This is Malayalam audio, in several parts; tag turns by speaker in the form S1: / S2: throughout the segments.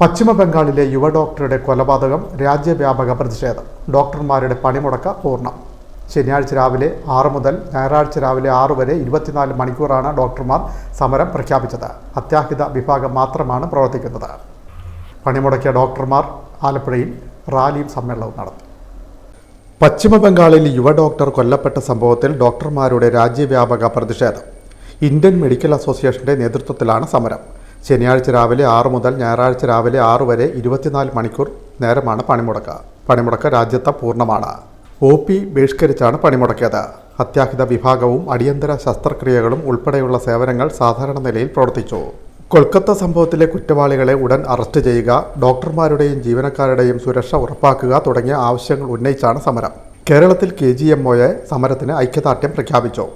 S1: പശ്ചിമ ബംഗാളിലെ യുവ ഡോക്ടറുടെ കൊലപാതകം രാജ്യവ്യാപക പ്രതിഷേധം. ഡോക്ടർമാരുടെ പണിമുടക്ക പൂർണം. ശനിയാഴ്ച രാവിലെ ആറ് മുതൽ ഞായറാഴ്ച രാവിലെ ആറ് വരെ ഇരുപത്തിനാല് മണിക്കൂറാണ് ഡോക്ടർമാർ സമരം പ്രഖ്യാപിച്ചത്. അത്യാഹിത വിഭാഗം മാത്രമാണ് പ്രവർത്തിക്കുന്നത്. പണിമുടക്കിയ ഡോക്ടർമാർ ആലപ്പുഴയിൽ റാലിയും സമ്മേളനവും നടത്തി. പശ്ചിമ ബംഗാളിൽ യുവ ഡോക്ടർ കൊല്ലപ്പെട്ട സംഭവത്തിൽ ഡോക്ടർമാരുടെ രാജ്യവ്യാപക പ്രതിഷേധം. ഇന്ത്യൻ മെഡിക്കൽ അസോസിയേഷന്റെ നേതൃത്വത്തിലാണ് സമരം. ശനിയാഴ്ച രാവിലെ ആറ് മുതൽ ഞായറാഴ്ച രാവിലെ ആറ് വരെ ഇരുപത്തിനാല് മണിക്കൂർ നേരമാണ് പണിമുടക്ക്. പണിമുടക്ക് രാജ്യത്ത് പൂർണമാണ്. O P ബഹിഷ്കരിച്ചാണ് പണിമുടക്കിയത്. അത്യാഹിത വിഭാഗവും അടിയന്തര ശസ്ത്രക്രിയകളും ഉൾപ്പെടെയുള്ള സേവനങ്ങൾ സാധാരണ നിലയിൽ പ്രവർത്തിച്ചു. കൊൽക്കത്ത സംഭവത്തിലെ കുറ്റവാളികളെ ഉടൻ അറസ്റ്റ് ചെയ്യുക ഡോക്ടർമാരുടെയും ജീവനക്കാരുടെയും സുരക്ഷ ഉറപ്പാക്കുക തുടങ്ങിയ ആവശ്യങ്ങൾ ഉന്നയിച്ചാണ് സമരം. കേരളത്തിൽ കെ ജി എം ഒയെ സമരത്തിന് ഐക്യദാർഢ്യം പ്രഖ്യാപിച്ചു.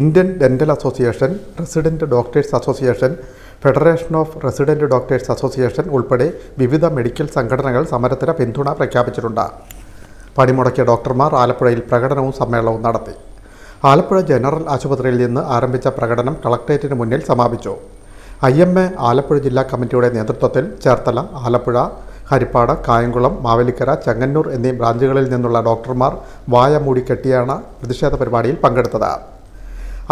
S1: Indian dental association resident doctors association federation of resident doctors association ഉൾപ്പെടെ വിവിധ മെഡിക്കൽ സംഘടനകൾ സമരത്തിന് പിന്തുണ പ്രഖ്യാപിച്ചിട്ടുണ്ട്. പണിമുടക്കിയ ഡോക്ടർമാർ ആലപ്പുഴയിൽ പ്രകടനവും സമ്മേളനവും നടത്തി. ആലപ്പുഴ ജനറൽ ആശുപത്രിയിൽ നിന്ന് ആരംഭിച്ച പ്രകടനം കളക്ട്രേറ്റിന് മുന്നിൽ സമാപിച്ചു. ഐ എം എ ആലപ്പുഴ ജില്ലാ കമ്മിറ്റിയുടെ നേതൃത്വത്തിൽ ചേർത്തല ആലപ്പുഴ ഹരിപ്പാട് കായംകുളം മാവേലിക്കര ചെങ്ങന്നൂർ എന്നീ ബ്രാഞ്ചുകളിൽ നിന്നുള്ള ഡോക്ടർമാർ വായ മൂടി കെട്ടിയാണ് പ്രതിഷേധ പരിപാടിയിൽ പങ്കെടുത്തത്.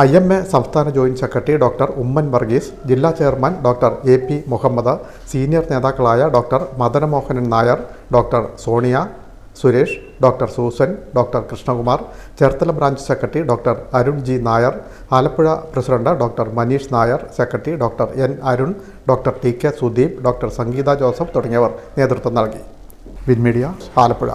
S1: ഐ എം എ സംസ്ഥാന joint secretary doctor Oommen Varghese ജില്ലാ chairman doctor A P Muhammad senior നേതാക്കളായ doctor Madanamohanan Nair doctor Sonia Suresh doctor Susan doctor Krishnakumar Cherthala branch secretary doctor Arun G Nair Alappuzha president doctor Manish Nair secretary doctor N Arun doctor T K Sudeep doctor Sangeetha Joseph തുടങ്ങിയവർ നേതൃത്വം നൽകി. വിൻമീഡിയ ആലപ്പുഴ.